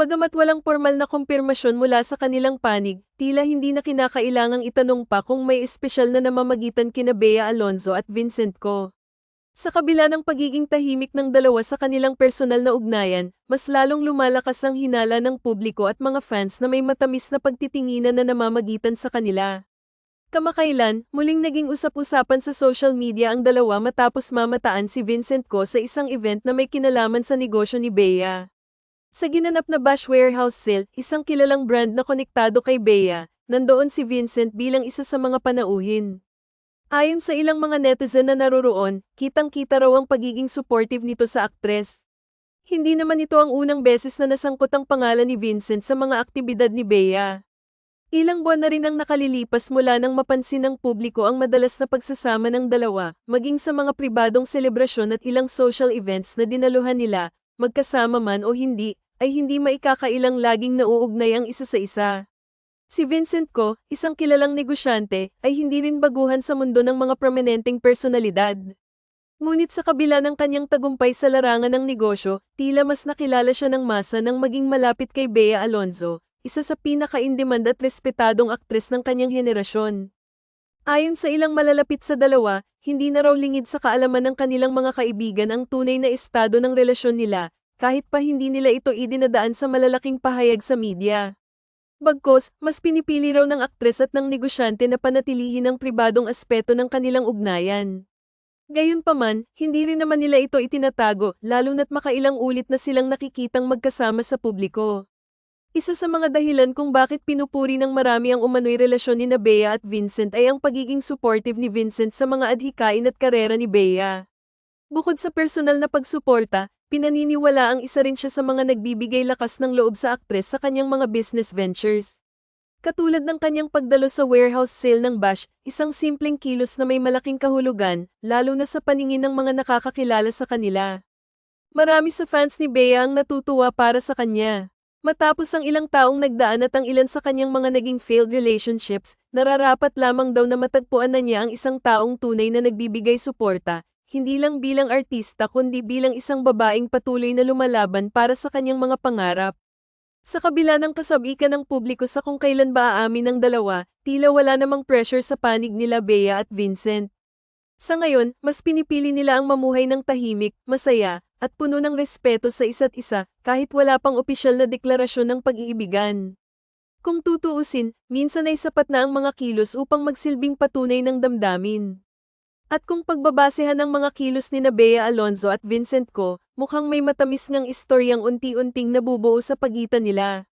Bagamat walang formal na kumpirmasyon mula sa kanilang panig, tila hindi na kinakailangang itanong pa kung may espesyal na namamagitan kina Bea Alonzo at Vincent Co. Sa kabila ng pagiging tahimik ng dalawa sa kanilang personal na ugnayan, mas lalong lumalakas ang hinala ng publiko at mga fans na may matamis na pagtitinginan na namamagitan sa kanila. Kamakailan, muling naging usap-usapan sa social media ang dalawa matapos mamataan si Vincent Co sa isang event na may kinalaman sa negosyo ni Bea. Sa ginanap na Bash Warehouse Sale, isang kilalang brand na konektado kay Bea, nandoon si Vincent bilang isa sa mga panauhin. Ayon sa ilang mga netizen na naroroon, kitang-kita raw ang pagiging supportive nito sa aktres. Hindi naman ito ang unang beses na nasangkot ang pangalan ni Vincent sa mga aktibidad ni Bea. Ilang buwan na rin ang nakalilipas mula nang mapansin ng publiko ang madalas na pagsasama ng dalawa, maging sa mga pribadong selebrasyon at ilang social events na dinaluhan nila, magkasama man o hindi, ay hindi maikakailang laging nauugnay ang isa sa isa. Si Vincent Co, isang kilalang negosyante, ay hindi rin baguhan sa mundo ng mga prominenteng personalidad. Ngunit sa kabila ng kanyang tagumpay sa larangan ng negosyo, tila mas nakilala siya ng masa nang maging malapit kay Bea Alonzo, isa sa pinaka-in-demand at respetadong aktres ng kanyang henerasyon. Ayon sa ilang malalapit sa dalawa, hindi na raw lingid sa kaalaman ng kanilang mga kaibigan ang tunay na estado ng relasyon nila, kahit pa hindi nila ito idinadaan sa malalaking pahayag sa media. Bagkos, mas pinipili raw ng aktres at ng negosyante na panatilihin ang pribadong aspeto ng kanilang ugnayan. Gayunpaman, hindi rin naman nila ito itinatago, lalo na't makailang ulit na silang nakikitang magkasama sa publiko. Isa sa mga dahilan kung bakit pinupuri ng marami ang umano'y relasyon ni Bea at Vincent ay ang pagiging supportive ni Vincent sa mga adhikain at karera ni Bea. Bukod sa personal na pagsuporta, pinaniniwala ang isa rin siya sa mga nagbibigay lakas ng loob sa aktres sa kanyang mga business ventures. Katulad ng kanyang pagdalo sa warehouse sale ng Bash, isang simpleng kilos na may malaking kahulugan, lalo na sa paningin ng mga nakakakilala sa kanila. Marami sa fans ni Bea ang natutuwa para sa kanya. Matapos ang ilang taong nagdaan at ang ilan sa kanyang mga naging failed relationships, nararapat lamang daw na matagpuan na niya ang isang taong tunay na nagbibigay suporta, hindi lang bilang artista kundi bilang isang babaeng patuloy na lumalaban para sa kanyang mga pangarap. Sa kabila ng kasabikan ng publiko sa kung kailan ba aamin ng dalawa, tila wala namang pressure sa panig nila Bea at Vincent. Sa ngayon, mas pinipili nila ang mamuhay ng tahimik, masaya, at puno ng respeto sa isa't isa, kahit wala pang opisyal na deklarasyon ng pag-iibigan. Kung tutuusin, minsan ay sapat na ang mga kilos upang magsilbing patunay ng damdamin. At kung pagbabasehan ng mga kilos ni Bea Alonzo at Vincent Co, mukhang may matamis ngang istoryang unti-unting nabubuo sa pagitan nila.